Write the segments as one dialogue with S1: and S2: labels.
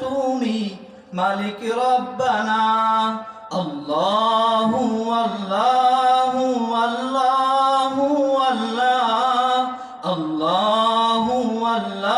S1: তুমি মালিক রব্বানা আল্লাহু আল্লাহু আল্লাহু আল্লাহ আল্লাহু আল্লাহু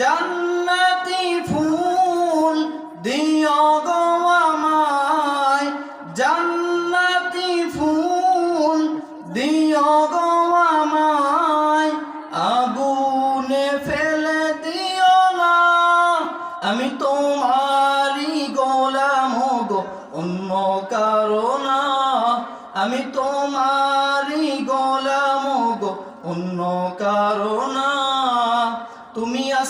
S1: জান্নাতি ফুল দিও গো আমায়। জান্নাতি ফুল দিও গো আমায়। আগুনে ফেলে দিও না। আমি তোমারই গোলাম গো, অন্য কারণ আমি তোমারই গোলাম গো, অন্য কারণ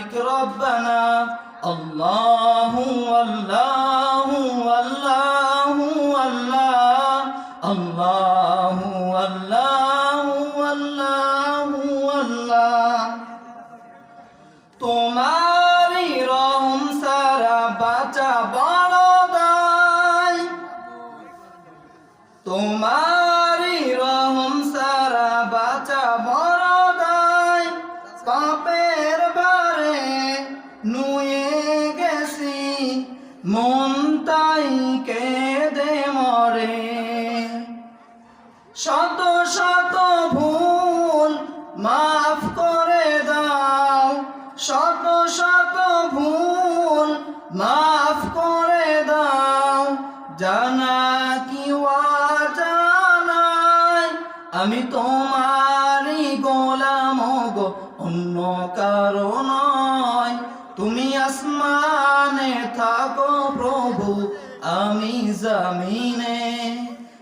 S1: মালিক রব্বানা। আল্লাহু আল্লাহু আল্লাহু আল্লাহ। আল্লাহু আল্লাহু আল্লাহু আল্লাহ। তোমারি রহম সারা বাঁচা বড় দায়। তোমারি শত শত ভুল মাফ করে দাও। শত শত ভুল মাফ করে দাও। জানা কি জানাই আমি তোমারই গোলাম গো, অন্য কারণ তুমি আসমানে থাকো প্রভু, আমি জমিনে